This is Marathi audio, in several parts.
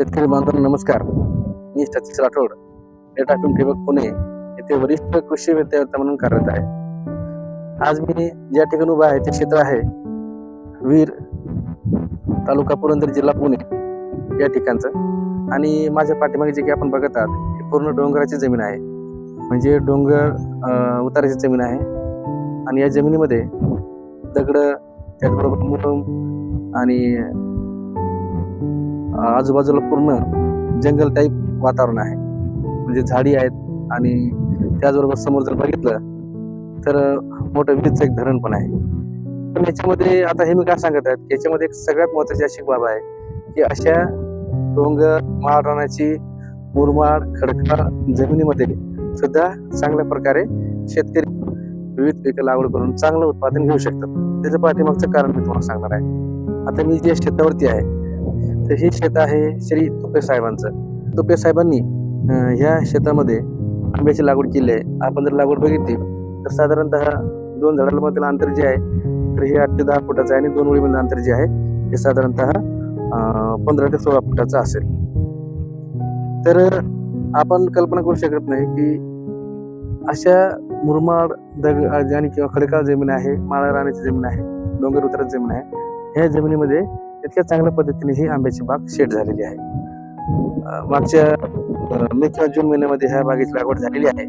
शेतकरी बांधव नमस्कार. मी सतीश राठोड. डेटा ठिबक पुणे येथे वरिष्ठ कृषी विद्यार्थी म्हणून कार्यरत आहे. आज मी ज्या ठिकाणी उभा आहे ते क्षेत्र आहे वीर तालुका पुरंदर जिल्हा पुणे या ठिकाणचं. आणि माझ्या पाठीमागे जे काही आपण बघत आहात हे पूर्ण डोंगराची जमीन आहे. म्हणजे डोंगर उताराची जमीन आहे. आणि या जमिनीमध्ये दगड त्याचबरोबर मुरम आणि आजूबाजूला पूर्ण जंगल टाईप वातावरण आहे. म्हणजे झाडी आहेत आणि त्याचबरोबर समोर जर बघितलं तर मोठं विधीचं एक धरण पण आहे. पण याच्यामध्ये आता हे मी काय सांगत आहेत की याच्यामध्ये एक सगळ्यात महत्वाची अशी बाब आहे की अशा डोंगर माळरानाची मुरमाड खडकाळ जमिनीमध्ये सुद्धा चांगल्या प्रकारे शेतकरी विविध पिकं लागवड करून चांगलं उत्पादन घेऊ शकतात. त्याच्या पाठीमागचं कारण मी तुम्हाला सांगणार आहे. आता मी जे शेतावरती आहे तर हे शेत आहे श्री तुपे साहेबांचं. तुपे साहेबांनी ह्या शेतामध्ये आंब्याची लागवड केली आहे. आपण जर लागवड बघितली तर साधारणतः दोन झाडांमधील अंतर जे आहे तर हे आठ ते दहा फुटाचं आहे आणि दोन ओळीमधील अंतर जे आहे हे साधारणतः पंधरा ते सोळा फुटाचं असेल. तर आपण कल्पना करू शकत नाही की अशा मुरमाड दग आणि किंवा खडकाळ जमीन आहे माळा राहण्याची जमीन आहे डोंगर उतराची जमीन आहे ह्या जमिनीमध्ये इतक्या चांगल्या पद्धतीने ही आंब्याची बाग शेड झालेली आहे. मागच्या मे किंवा जून महिन्यामध्ये ह्या बागेची लागवड झालेली आहे.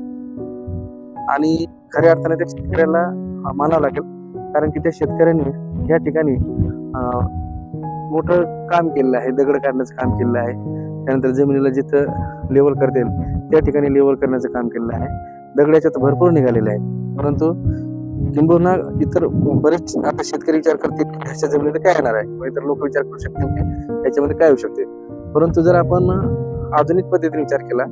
आणि खऱ्या अर्थाने त्या शेतकऱ्याला मानावं लागेल. कारण की त्या शेतकऱ्यांनी या ठिकाणी मोठं काम केलेलं आहे. दगड काढण्याचं काम केलेलं आहे. त्यानंतर जमिनीला जिथं लेवल करता येईल त्या ठिकाणी लेवल करण्याचं काम केलेलं आहे. दगडाच्या तर भरपूर निघालेलं आहे परंतु किंबहुना इतर बरेच आता शेतकरी विचार करतील की ह्याच्या जमिनीत काय येणार आहे? किंवा इतर लोक विचार करू शकतील की याच्यामध्ये काय होऊ शकते? परंतु जर आपण आधुनिक पद्धतीने विचार केला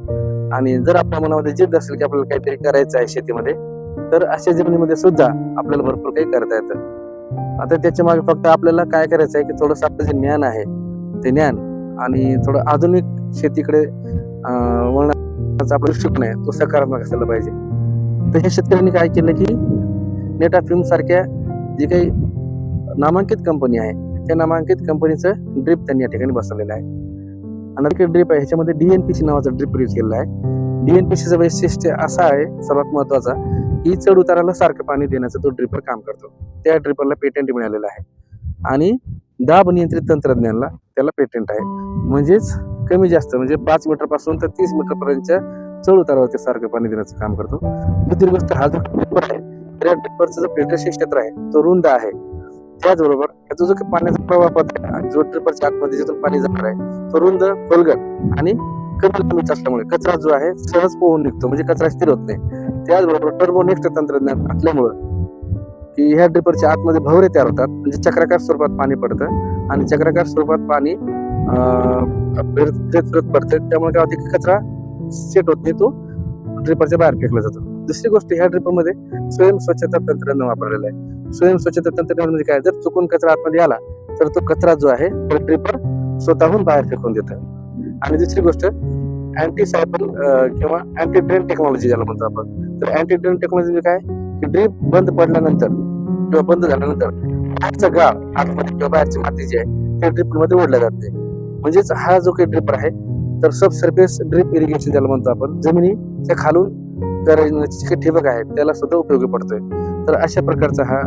आणि जर आपल्या मनामध्ये जिद्द असेल की आपल्याला काहीतरी करायचं आहे शेतीमध्ये तर अशा जमिनीमध्ये सुद्धा आपल्याला भरपूर काही करता येतं. आता त्याच्यामागे फक्त आपल्याला काय करायचं आहे की थोडंसं आपलं जे ज्ञान आहे ते ज्ञान आणि थोडं आधुनिक शेतीकडे वळण्याचा आपला दृष्टिकोन आहे तो सकारात्मक असायला पाहिजे. तर हे शेतकऱ्यांनी काय केलं की नेटा फिल्म सारख्या काही नामांकित कंपनी आहे त्या नामांकित कंपनीचं ड्रिप त्यांनी या ठिकाणी बसवलेलं आहे. आणि ड्रिप आहे ह्याच्यामध्ये डीएनपीसी नावाचा ड्रिप यूज केलेला आहे. डीएनपीसीचं वैशिष्ट्य असा आहे सर्वात महत्त्वाचा की चढ उताराला सारखं पाणी देण्याचं तो ड्रिपर काम करतो. त्या ड्रिपरला पेटंट मिळालेलं आहे. आणि दाब नियंत्रित तंत्रज्ञानला त्याला पेटंट आहे. म्हणजेच कमी जास्त म्हणजे पाच मीटरपासून तर तीस मीटर पर्यंतच्या चढ उतारावरती सारखं पाणी देण्याचं काम करतो. दुसरी गोष्ट हा जो ड्रिपर आहे जो फिल्टरेशन क्षेत्र आहे तो रुंद आहे. त्याचबरोबर याचा जो काही पाण्याचा प्रवाह पथ आहे जो ड्रिपरच्या आतमध्ये जिथून पाणी जाणार आहे तो रुंद खोलगट आणि कमी लांबीचा असल्यामुळे कचरा जो आहे सहज पोहून निघतो म्हणजे कचरा स्थिर होत नाही. त्याचबरोबर टर्बो नेक्स्ट तंत्रज्ञान असल्यामुळं की ह्या ड्रिपरच्या आतमध्ये भवरे तयार होतात म्हणजे चक्राकार स्वरूपात पाणी पडतं आणि चक्राकार स्वरूपात पाणी फिरत फिरत पडतं. त्यामुळे काय होते की कचरा सेट होत नाही तो ड्रिपरच्या बाहेर फेकला जातो. दुसरी गोष्ट ह्या ड्रिपरमध्ये स्वयं स्वच्छता तंत्रज्ञान वापरलेलं आहे. स्वयं स्वच्छता तंत्रज्ञान म्हणजे काय? जर चुकून कचरा आतमध्ये आला तर तो कचरा जो आहे तो ड्रिपर स्वतःहून बाहेर फेकून देत. आणि दुसरी गोष्ट अँटी सायपल किंवा अँटी ड्रेन टेक्नॉलॉजी ज्याला म्हणतो आपण. तर अँटी ड्रेन टेक्नॉलॉजी म्हणजे काय? की ड्रीप बंद पडल्यानंतर किंवा बंद झाल्यानंतर बाहेरचा गाळ आतमध्ये किंवा बाहेरची माती जी आहे त्या ड्रिपमध्ये ओढल्या जाते. म्हणजेच हा जो काही ड्रिपर आहे तर सब सर्फेस ड्रिप इरिगेशन ज्याला म्हणतो आपण जमिनीच्या खालून करण्याचे काही ठिबक आहे त्याला सुद्धा उपयोगी पडतोय. तर अशा प्रकारचा हा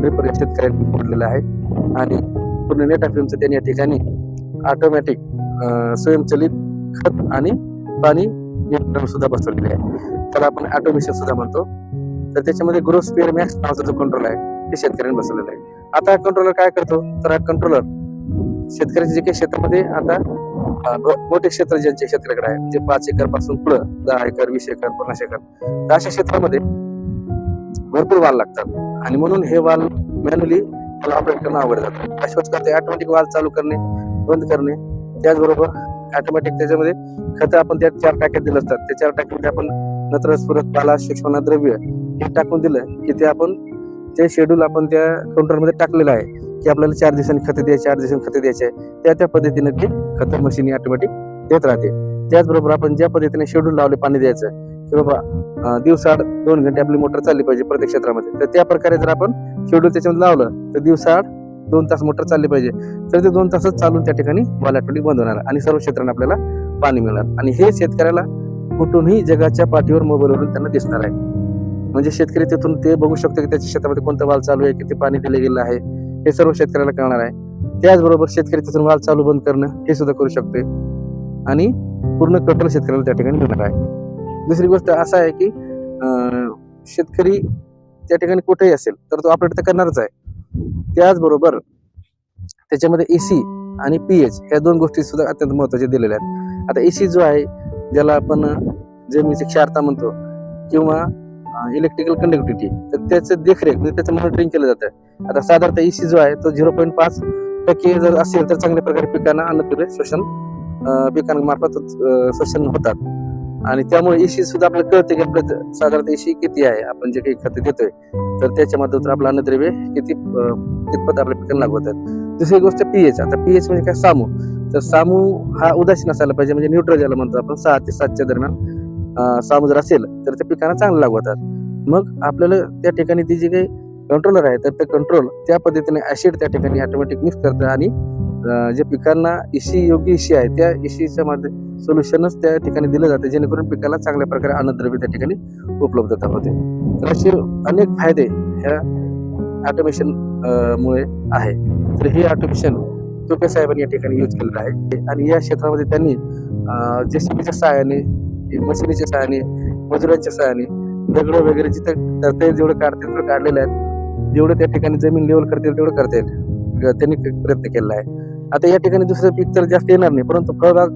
ड्रिपर शेतकऱ्यांनी मोडलेला आहे. आणि पूर्ण नेटा फिल्मचं त्यांनी या ठिकाणी ऑटोमॅटिक स्वयंचलित खत आणि पाणी नियंत्रण सुद्धा बसवलेले आहे. त्याला आपण ऑटोमेशन सुद्धा म्हणतो. तर त्याच्यामध्ये ग्रो स्पेअर मॅक्स नावाचा जो कंट्रोल आहे ते शेतकऱ्यांनी बसवलेला आहे. आता हा कंट्रोलर काय करतो? तर हा कंट्रोलर शेतकऱ्याच्या जे काही शेतामध्ये आता मोठे क्षेत्र ज्यांच्या क्षेत्राकडे आहे म्हणजे पाच एकरपासून पुढं दहा एकर वीस एकर पन्नास एकर तर अशा क्षेत्रामध्ये भरपूर वाल लागतात. आणि म्हणून हे वाल मॅन्युअली मला ऑपरेट करणं आवड जातं अशाच करते ऑटोमॅटिक वाल चालू करणे बंद करणे त्याचबरोबर ऑटोमॅटिक त्याच्यामध्ये खतं आपण त्यात चार टाक्यात दिलं असतात. त्या चार टाक्यामध्ये आपण नत्र स्फुरत पाला सूक्ष्म द्रव्य हे टाकून दिलं की ते आपण ते शेड्यूल आपण त्या काउंटरमध्ये टाकलेलं आहे. की आपल्याला चार दिवसांनी खतं द्यायचे चार दिवसांनी खतं द्यायचे आहे. त्या त्या पद्धतीने ते खतं मशीन ऑटोमॅटिक देत राहते. त्याचबरोबर आपण ज्या पद्धतीने शेड्यूल लावले पाणी द्यायचं की बाबा दिवसाआड दोन घंटे आपली मोटर चालली पाहिजे प्रत्येक क्षेत्रामध्ये. तर त्या प्रकारे जर आपण शेड्यूल त्याच्यामध्ये लावलं तर दिवसाआड दोन तास मोटर चालली पाहिजे. तर ते दोन तासच चालून त्या ठिकाणी वाल ऑटोमॅटिक बंद होणार आणि सर्व क्षेत्रांना आपल्याला पाणी मिळणार. आणि हे शेतकऱ्याला कुठूनही जगाच्या पाठीवर मोबाईलवरून त्यांना दिसणार आहे. म्हणजे शेतकरी तिथून ते बघू शकतो की त्याच्या शेतामध्ये कोणतं वाल चालू आहे किती पाणी दिले गेलं आहे. हे सर्व शेतकऱ्याला कळणार आहे. त्याचबरोबर शेतकरी तिथून वाल चालू बंद करणं हे सुद्धा करू शकतोय. आणि पूर्ण कटल शेतकऱ्याला त्या ठिकाणी मिळणार आहे. दुसरी गोष्ट असं आहे की शेतकरी त्या ठिकाणी कुठेही असेल तर तो ऑपरेट तर करणारच आहे. त्याचबरोबर त्याच्यामध्ये एसी आणि पी एच ह्या दोन गोष्टी सुद्धा अत्यंत महत्त्वाच्या दिलेल्या आहेत. आता एसी जो आहे ज्याला आपण जमिनीची क्षारता म्हणतो किंवा इलेक्ट्रिकल कंडक्टिव्हिटी तर त्याचं देखरेख म्हणजे त्याचं मॉनिटरिंग केलं जातं. आता साधारणतः इसी जो आहे तो झिरो पॉईंट पाच टक्के जर असेल तर चांगल्या प्रकारे पिकांना अन्नपुरे शोषण पिकांमार्फत शोषण होतात. आणि त्यामुळे इशी सुद्धा आपल्याला कळते की आपलं साधारणतः इशी किती आहे आपण जे काही खत देतोय तर त्याच्या माध्यमातून आपलं अन्नद्रव्य किती कितपत आपल्या पिकांना लागू होतात दुसरी गोष्ट पीएच आता पीएच म्हणजे काय? सामू. तर सामू हा उदासीन असायला पाहिजे म्हणजे न्यूट्रल ज्याला म्हणतो आपण सहा ते सातच्या दरम्यान. अं, सामू जर असेल तर त्या पिकांना चांगलं लागवतात. मग आपल्याला त्या ठिकाणी ती जी काही कंट्रोलर आहे तर ते कंट्रोल त्या पद्धतीने ऍसिड त्या ठिकाणी ऑटोमॅटिक मिक्स करतं आणि जे पिकांना इशी योग्य इशी आहे त्या इशीच्या मध्ये सोल्युशनच त्या ठिकाणी दिलं जातं जेणेकरून पिकाला चांगल्या प्रकारे अन्नद्रव्य त्या ठिकाणी उपलब्धता होते. तर असे अनेक फायदे ह्या ऑटोमेशन मुळे आहे. तर हे ऑटोमेशन टोपे साहेबांनी या ठिकाणी यूज केलेलं आहे. आणि या क्षेत्रामध्ये त्यांनी जेसीबीच्या सहाय्याने मशिनीच्या सहाय्याने मजुरांच्या सहाय्याने दगड वगैरे जिथं करता येईल जेवढं काढता येईल तेवढं काढलेलं आहे जेवढं त्या ठिकाणी जमीन लेवल करता येईल तेवढं करता येईल. त्यांनी प्रयत्न केलेला आहे. आता या ठिकाणी दुसरं पीक तर जास्त येणार नाही परंतु फळबाग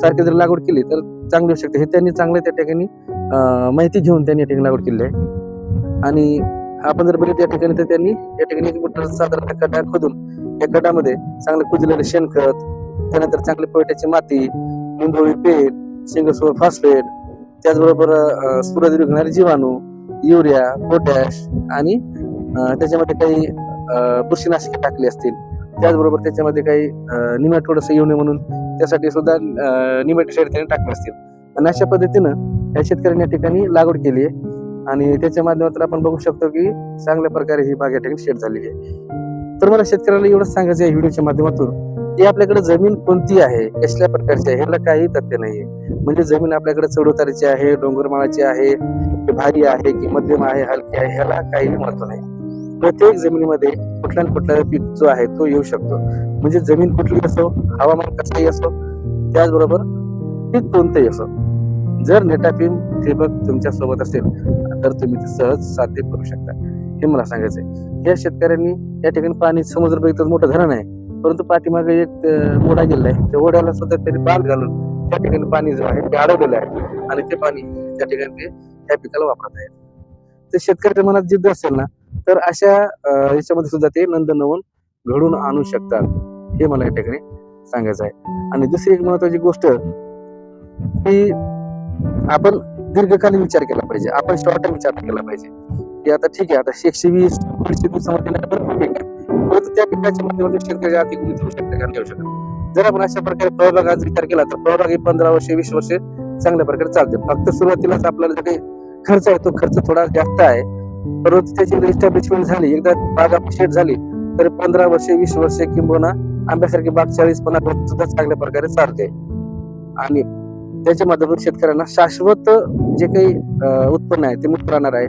सारखी जर लागवड केली तर चांगली होऊ शकते. हे त्यांनी चांगलं त्या ठिकाणी माहिती घेऊन त्यांनी या ठिकाणी लागवड केली आहे. आणि आपण जर बघितलं या ठिकाणी तर त्यांनी या ठिकाणी एक मोठा साधारणतः खड्डा खोदून या खड्डामध्ये चांगलं कुजलेलं शेणखत त्यानंतर चांगली पोयट्याची माती निंबोळी पेट सिंगसोर फॉस्फेट त्याचबरोबर अं, सूरज विघणारे जीवाणू युरिया पोटॅश आणि त्याच्यामध्ये काही अं, बुरशीनाशके टाकली असतील. त्याचबरोबर त्याच्यामध्ये काही निमॅटोडस येऊ नये म्हणून त्यासाठी सुद्धा निमॅटोसाईड त्याने टाकले असतील. आणि अशा पद्धतीनं या शेतकऱ्यांनी या ठिकाणी लागवड केली आहे. आणि त्याच्या माध्यमातून आपण बघू शकतो की चांगल्या प्रकारे ही बाग या ठिकाणी शेड झालेली आहे. तर मला शेतकऱ्याला एवढंच सांगायचं या व्हिडिओच्या माध्यमातून की आपल्याकडे जमीन कोणती आहे कसल्या प्रकारची आहे ह्याला काही तथ्य नाहीये. म्हणजे जमीन आपल्याकडे चढउतारीची आहे डोंगरमाळाची आहे की भारी आहे की मध्यम आहे हलकी आहे ह्याला काही महत्त्व नाही. प्रत्येक जमिनीमध्ये कुठल्या ना कुठला पीक जो आहे तो येऊ शकतो. म्हणजे जमीन कुठली असो हवामान कसंही असो त्याचबरोबर पीक कोणतंही असो. जर नेटापिन ठिबक तुमच्यासोबत असेल तर तुम्ही ते सहज साध्य करू शकता. हे मला सांगायचंय. या शेतकऱ्यांनी या ठिकाणी पाणी समुद्र बघितलं मोठं धरण आहे. परंतु पाठीमागे एक ओढा गेलेला आहे. त्या ओढ्याला सुद्धा त्यांनी बांध घालून त्या ठिकाणी पाणी जो आहे ते अडवलेलं आहे. आणि ते पाणी त्या ठिकाणी ते ह्या पिकाला वापरत आहेत. तर शेतकऱ्याच्या मनात जिद्द असेल ना तर अशा याच्यामध्ये सुद्धा ते नंदनवन घडून आणू शकतात. हे मला या ठिकाणी सांगायचं आहे. आणि दुसरी एक महत्वाची गोष्ट की आपण दीर्घकालीन विचार केला पाहिजे. आपण शॉर्ट टर्म विचार केला पाहिजे. की आता ठीक आहे आता एकशे वीस दीडशे दिवसामध्ये परत त्या पिकाच्या माध्यमातून शेतकरी आर्थिक उन्नती होऊ शकते कारण नाही. होऊ जर आपण अशा प्रकारे फळबागाचा विचार केला तर फळबाग ही पंधरा वर्षे वीस वर्षे चांगल्या प्रकारे चालते. फक्त सुरुवातीलाच आपल्याला जो काही खर्च आहे तो खर्च थोडा जास्त आहे. परंतु त्याची एस्टॅब्लिशमेंट झाली एकदा बाग आपली शेट झाली तर पंधरा वर्षे वीस वर्षे किंबहुना आंब्यासारखी बाग चाळीस पन्नास वर्ष सुद्धा चांगल्या प्रकारे चालते. आणि त्याच्या माध्यमातून शेतकऱ्यांना शाश्वत जे काही उत्पन्न आहे ते मुक्त राहणार आहे.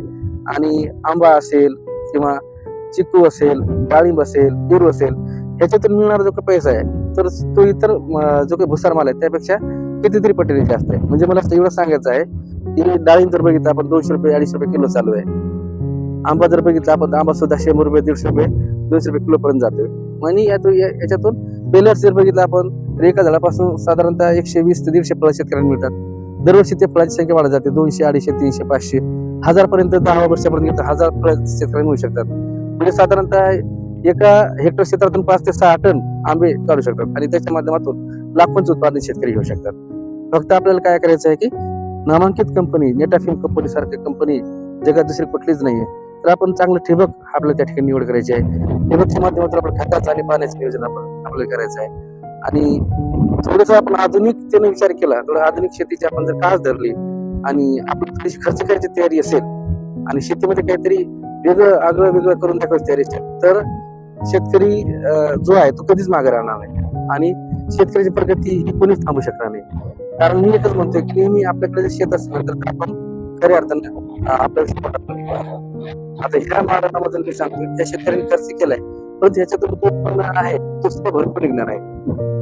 आणि आंबा असेल किंवा चिकू असेल डाळिंब असेल दूर असेल ह्याच्यातून मिळणारा जो काही पैसा आहे तर तो इतर जो काही भुसार माल आहे त्यापेक्षा कितीतरी पटीने जास्त आहे. म्हणजे मला एवढं सांगायचं आहे की डाळिंब जर बघितलं आपण दोनशे रुपये अडीचशे रुपये किलो चालू आहे. आंबा जर बघितला आपण आंबा सुद्धा शंभर रुपये दीडशे रुपये दोनशे रुपये किलो पर्यंत जातोय. आणि यातून याच्यातून बेलर्स जर बघितलं आपण तर एका झाडापासून साधारणतः एकशे वीस ते दीडशे फळं शेतकऱ्यांना मिळतात. दरवर्षी ते फळाची संख्या वाढत जाते दोनशे अडीचशे तीनशे पाचशे. हजार पर्यंत दहा वर्षापर्यंत हजार फळ शेतकऱ्यांना मिळू शकतात. म्हणजे साधारणतः एका हेक्टर क्षेत्रातून पाच ते सहा टन आंबे काढू शकतात आणि त्याच्या माध्यमातून लाखोंचे उत्पादन शेतकरी घेऊ शकतात. फक्त आपल्याला काय करायचं आहे की नामांकित कंपनी नेटाफिम कंपनी सारख्या कंपनी जगात दुसरी कुठलीच नाहीये. तर आपण चांगलं ठिबक आपल्याला त्या ठिकाणी निवड करायची आहे. ठिबकच्या माध्यमातून आपण खताचं आणि पाण्याचं नियोजन आपण आपल्याला करायचं आहे. आणि थोडस आपण आधुनिकतेने विचार केला थोडं आधुनिक शेतीची आपण जर कास धरली आणि आपण थोडीशी खर्च करायची तयारी असेल आणि शेतीमध्ये काहीतरी वेगळं आगळं वेगळं करून टाकायचं तयारी असेल तर शेतकरी जो आहे तो कधीच मागे राहणार नाही. आणि शेतकऱ्याची प्रगती ही कोणीच थांबू शकणार नाही. कारण मी एकच म्हणतोय की नेहमी आपल्याकडे जे शेत असेल तर आपण खऱ्या अर्थाने आपल्या आता ह्या मार्गामध्ये मी सांगतो त्या शेतकऱ्यांनी खर्च केलाय. पण ह्याच्यातून जो उत्पन्न आहे तो सुद्धा भरपूर निघणार आहे.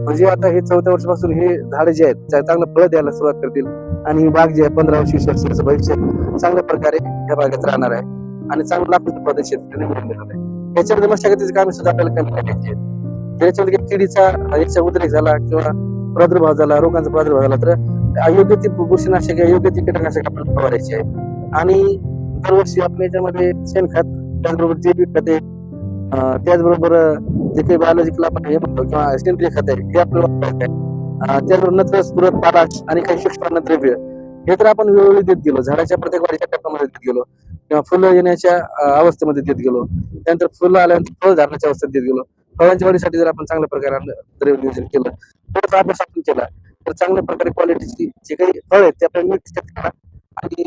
म्हणजे आता हे चौथ्या वर्षापासून हे झाडे जे आहेत चांगलं फळ द्यायला सुरुवात करतील. आणि बाग जे आहे पंधरा वर्ष वर्षाचं भविष्य चांगल्या प्रकारे या बागेत राहणार आहे. आणि चांगला लाभून उत्पादन मिळून देणार आहे. याच्यामध्ये मशागतीचे कामे सुद्धा आपल्याला कमी करायची आहेत. त्याच्यामध्ये किडीचा याचा उद्रेक झाला किंवा प्रादुर्भाव झाला रोगांचा प्रादुर्भाव झाला तर अयोग्य ती बुरशीनाशक अयोग्य ती कीटकनाशक आपल्याला फवारायची आहे आणि दरवर्षी आपल्या याच्यामध्ये शेणखत त्याचबरोबर जे बी खते त्याचबरोबर जे काही बायोलॉजिकल आपण हे म्हणतो किंवा सेंद्रिय खत आहे हे आपल्याला त्याचबरोबर नत्र स्फुरत पालाश आणि काही सूक्ष्म द्रव्य हे तर आपण वेळोवेळी देत गेलो. झाडाच्या प्रत्येक वाढीच्या टप्प्यामध्ये देत गेलो. किंवा फुलं येण्याच्या अवस्थेमध्ये देत गेलो. त्यानंतर फुलं आल्यानंतर फळ धारण्याच्या अवस्थेत देत गेलो. फळांच्या वाढीसाठी जर आपण चांगल्या प्रकारे द्रव्य नियोजन केलं तर अभ्यास आपण केला तर चांगल्या प्रकारे क्वालिटीची जे काही फळ आहेत ते आपल्याला मिळतील शेतकऱ्याला आणि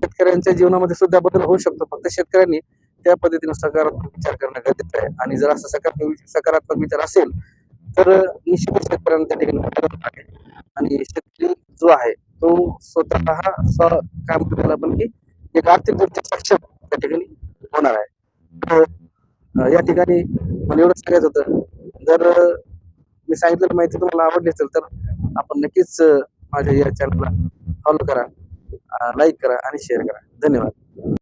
शेतकऱ्यांच्या जीवनामध्ये सुद्धा बदल होऊ शकतो. फक्त शेतकऱ्यांनी त्या पद्धतीने सकारात्मक विचार करणं गरजेचं आहे. आणि जर असं सकारात्मक सकारात्मक विचार असेल तर निश्चितच शेतकऱ्यांना त्या ठिकाणी आहे. आणि शेतकरी जो आहे तो स्वतः स्व काम करायला पण की एक आर्थिक दृष्ट्या सक्षम त्या ठिकाणी होणार आहे. तर, या ठिकाणी मला एवढं सांगायचं होतं. जर मी सांगितलेली माहिती तुम्हाला आवडली असेल तर आपण नक्कीच माझ्या या चॅनलला फॉलो करा लाईक करा आणि शेअर करा. धन्यवाद.